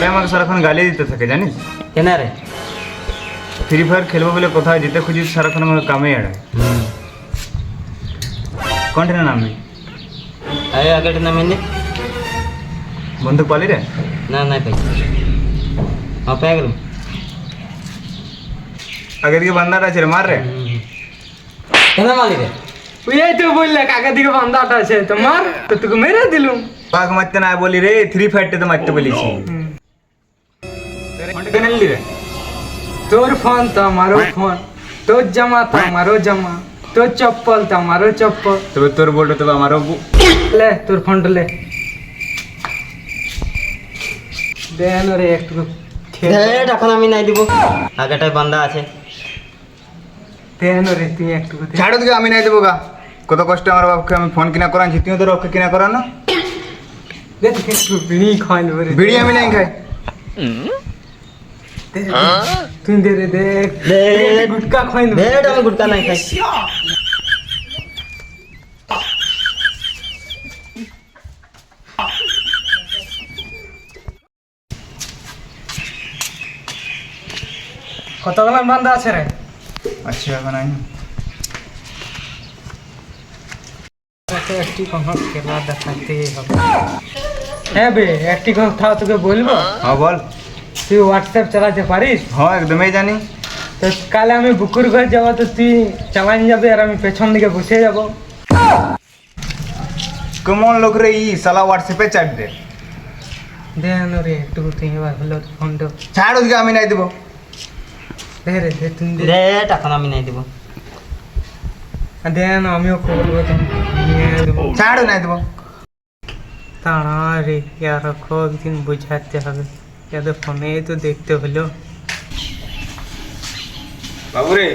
ঘরে আমাকে সারাক্ষণ গালি দিতে থাকে জানিস? কেন রে? ফ্রি ফায়ার খেলব বলে কোথায় যেতে খুঁজি সারাক্ষণ আমাকে কামে এড়ায়। কোনটা নামবি? আরে আগেটা নামে নে বন্দুক পালি রে? না না পাই হ্যাঁ পেয়ে গেলাম আগে দিকে বান্দাটা আছে রে মার রে। কেন মালি রে? ওই এই তো বললে কাকা দিকে বান্দাটা আছে তোমার তো তোকে মেরে দিলুম। বাঘ মারতে না বলি রে থ্রি ফায়ারটা তো মারতে বলেছি। তোর ফোন তো আমারও ফোন তোর জামা তো আমারও জামা তোর চপ্পল তো আমারও চপ্পল। তবে তোর বলটা তবে আমারও লে তোর ফোনটা লে। দেন রে একটু এখন আমি নাই দিব। আগেটাই বান্দা আছে। দেন রে তুই একটু ছাড়ো দিকে আমি নাই দেবো গা। কত কষ্ট আমার বাপকে আমি ফোন কিনা করাচ্ছি তুইও তোর ওকে কিনা করানো? বিড়ি খাওয়াই বিড়ি আমি নাই খাই। তুই দে রে দে দে। দে গুটকা খাওয়াই নেব ঢের আমি গুটকা নাই খাই কতগুলো বান্দা আছে রে আচ্ছা এখন আমি একটি কথা খেলা দেখাতে হবে হ্যাঁ বে একটি কথা তোকে বলব হ্যাঁ বল তুই হোয়াটসঅ্যাপ চালাতে পারিস? হ্যাঁ একদমই জানি। তো কালে আমি বুকুর ঘর যাব তো তুই চালান যাবে আর আমি পেছন দিকে বসে যাব। কেমন লোক রে ই সালা হোয়াটসঅ্যাপে চাট দে। দেন রে একটু তুই এবার হলো ফোনটা। ছাড়ো দিকে আমি নাই দেবো। দে রে দে তুই দে। এখন আমি নাই দিব। দেন আমিও করব তো নিয়ে দেবো ছাড়ো নাই দেবো। তাড়া রে ইয়ার একদিন বুঝাতে হবে। ইয়াদের ফোনে তো দেখতে হলো। বাবু রে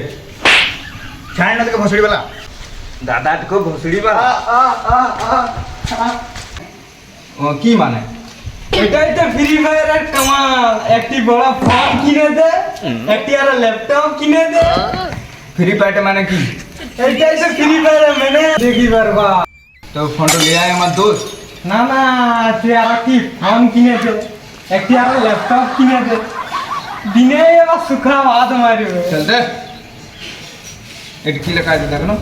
ছাড় না তোকে ভসড়ি বেলা। দাদা তোকে ভসড়ি বেলা ও কি মানে? এটাই তো ফ্রি ফায়ারের কামাল। একটি বড় ফোন কিনে দে একটি আর ল্যাপটপ কিনে দে। ফ্রি ফায়ারটা মানে কি? এইটাই তো ফ্রি ফায়ার মেনে। দেখি পারবা তো ফোনটা লিয়ে আয় আমার দোস্ত। না না তুই আর কি ফোন কিনে দে। একটি আর ল্যাপটপ কিনে দে দিনে এবার সুখা ভাত মারবে চল দে এটা কি লেখা আছে দেখো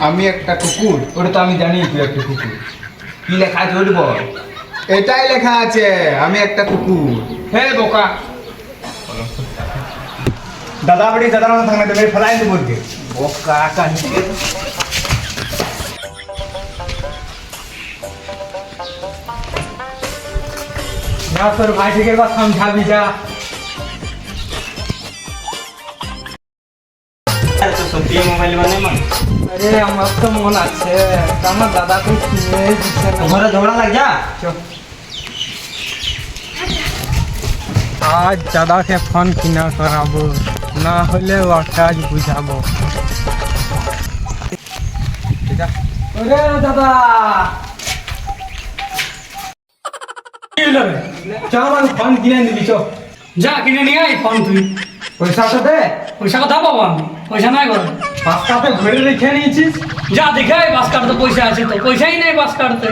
আমি একটা কুকুর ওটা তো আমি জানি তুই একটা কুকুর কি লেখা আছে ওটা বল এটাই লেখা আছে আমি একটা কুকুর হে বোকা দাদা বড়ি দাদার মতো থাকলে তুমি ফেলাই দেবো বোকা কাহিনী না তোর সমঝাবি যা সত্যি মোবাইল মানে মান? আরে আমার তো মন আছে। আমার দাদা তো কিনে দিচ্ছে না। ঘরে ঝগড়া লাগ যা। আজ দাদাকে ফোন কিনা করাবো। না হলে ওকে আজ বুঝাবো। ওরে দাদা! হলো রে? চ আমার ফোন কিনে দিবি চ। যা কিনে নিয়ে আয় ফোন তুই। পয়সা তো দে। পয়সা কথা পাবো আমি পয়সা নাই ঘরে। পাঁচটাতে ঘরে রেখে নিয়েছিস? যা দেখে আয় বাস কাটতে পয়সা আছে তো। পয়সাই নেই বাস কাটতে।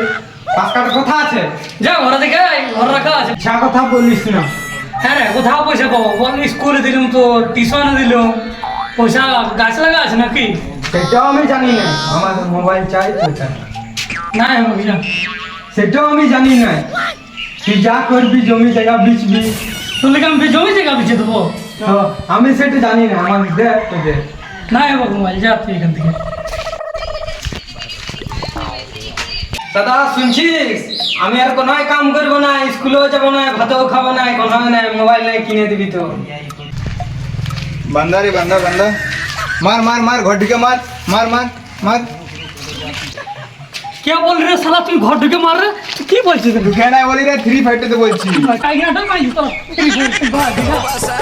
পাঁচটার কথা আছে? যা ঘরে দেখে আয় ঘরে রাখা আছে। সে কথা বলিস না। হ্যাঁ রে কোথাও পয়সা পাবো? বল স্কুলে দিলাম তো টিউশনে দিলাম। পয়সা গাছ লাগা আছে নাকি? সেটাও আমি জানি না। আমার মোবাইল চাই পয়সা না সেটাও আমি জানি না। তুই যা করবি জমি জায়গা বিচবি তোর লেগে আমি জমি জায়গা বেঁচে দেবো তো আমি সেটা জানি না আমার দে তো দে না হবে মোবাইল যা তুই এখান থেকে দাদা শুনছিস আমি আর কোনো কাম করব না স্কুলেও যাব না ভাতও খাব না কোনো না মোবাইল নাই কিনে দিবি তো বান্দা রে বান্দা বান্দা মার মার মার ঘর ঢুকে মার মার মার মার কে বল রে শালা তুই ঘর ঢুকে মার রে? তুই কি বলছিস রে? ঢুকে নাই বলি রে থ্রি ফাইভটাতে বলছি। কাইগাটা পাই তো।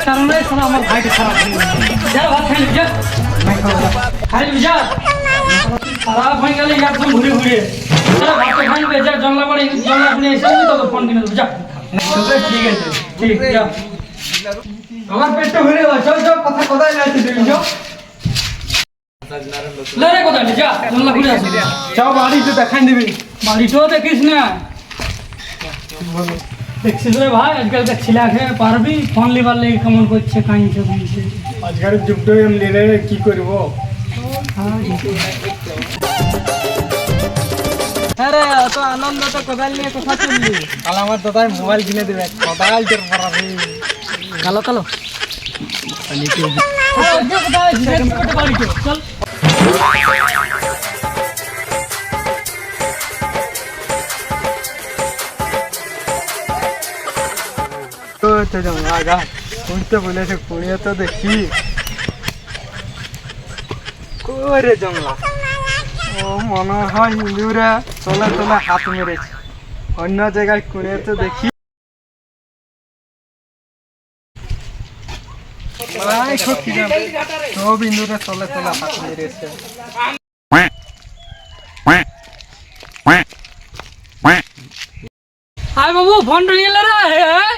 কারণ এই শালা আমার ভাইকে খারাপ। যা ভাত খাই যা। খাই যা। খারাপ হয়ে গেলে একদম ঘুরে ঘুরে যা ভাত খাই বে যা জঙ্গলা বাড়ি জঙ্গলা শুনে এসে তোকে ফোন কিনে যা। ঠিক আছে ঠিক যা। আমার পেটটা ভরে চল চল কথা কোথায় যাচ্ছে তুমি চল লে কোথায় যা জঙ্গলা ঘুরে আসি চল বাড়ি দেখাই দিবি। বাড়িটাও দেখিস না। দেখছিস রে ভাই আজকালকার ছেলেকে পারবি? ফোন লিবার লেগে কেমন করছে কাঁদছে বুঝছে আজকের যুগটা এম নিলে কি করব? আরে তো আনন্দ তো কোদাল নিয়ে কথা চললি কাল আমার দাদাই মোবাইল কিনে দেবে কোথায় তোর পড়াবি কালো কালো। চল। তো তো আগা শুনতে বলেছে কুড়িয়ে তো দেখি করে জংলা ও মনে হয় হিন্দুরা তলে তলে হাত মেরেছে অন্য জায়গায় কুড়িয়ে তো দেখি সব ঠিক সব হিন্দুরা তলে তলে হাত মেরেছে। আয় বাবু ফোনটা নিয়ে এলে রে হ্যাঁ?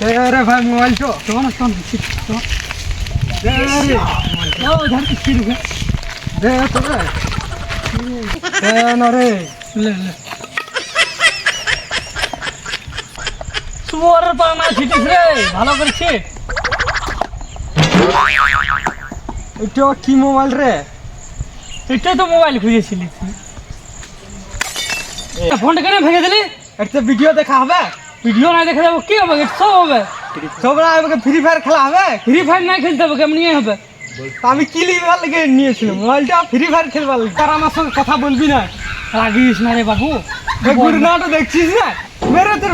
দে রে ভাই মোবাইল চো চল না চল ঠিক চল দে রে। ও ধর কি ছিল রে। না ছিটিস রে। ভালো করেছে। এটা কি মোবাইল রে? এটাই তো মোবাইল খুঁজেছিলি ফোনটা কেন ভেঙে দিলি? ভিডিও দেখা হবে। ভিডিও না দেখা যাব কি হবে? সব হবে। তোমরা আমাকে ফ্রি ফায়ার খেলা হবে। ফ্রি ফায়ার না খেলতে হবে কেমনি হবে? আমি কি লিখবার লেগে নিয়েছিলাম? মোবাইলটা ফ্রি ফায়ার খেলবার লেগে। তার আমার সঙ্গে কথা বলবি না। রাগিস না রে বাবু। গুরুনাটা দেখছিস না? মেরে তোর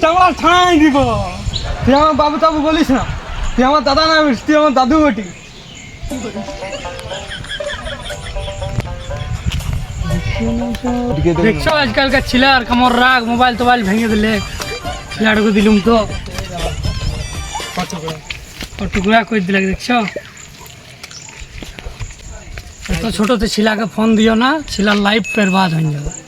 চামড়া ছাই দিব। তুই আমার বাবু তাবু বলিস না। তুই আমার দাদা না বলিস, তুই আমার দাদু বটি। দেখছ আজকালকার ছেলের কামড় রাগ মোবাইল টোবাইল ভেঙে দিলে। ছেলেটাকে দিলুম তো। টুকরা করে দিলে দেখছ? এত ছোটতে ছেলেকে ফোন দিও না ছিলার লাইফ বরবাদ হয়ে যাবে।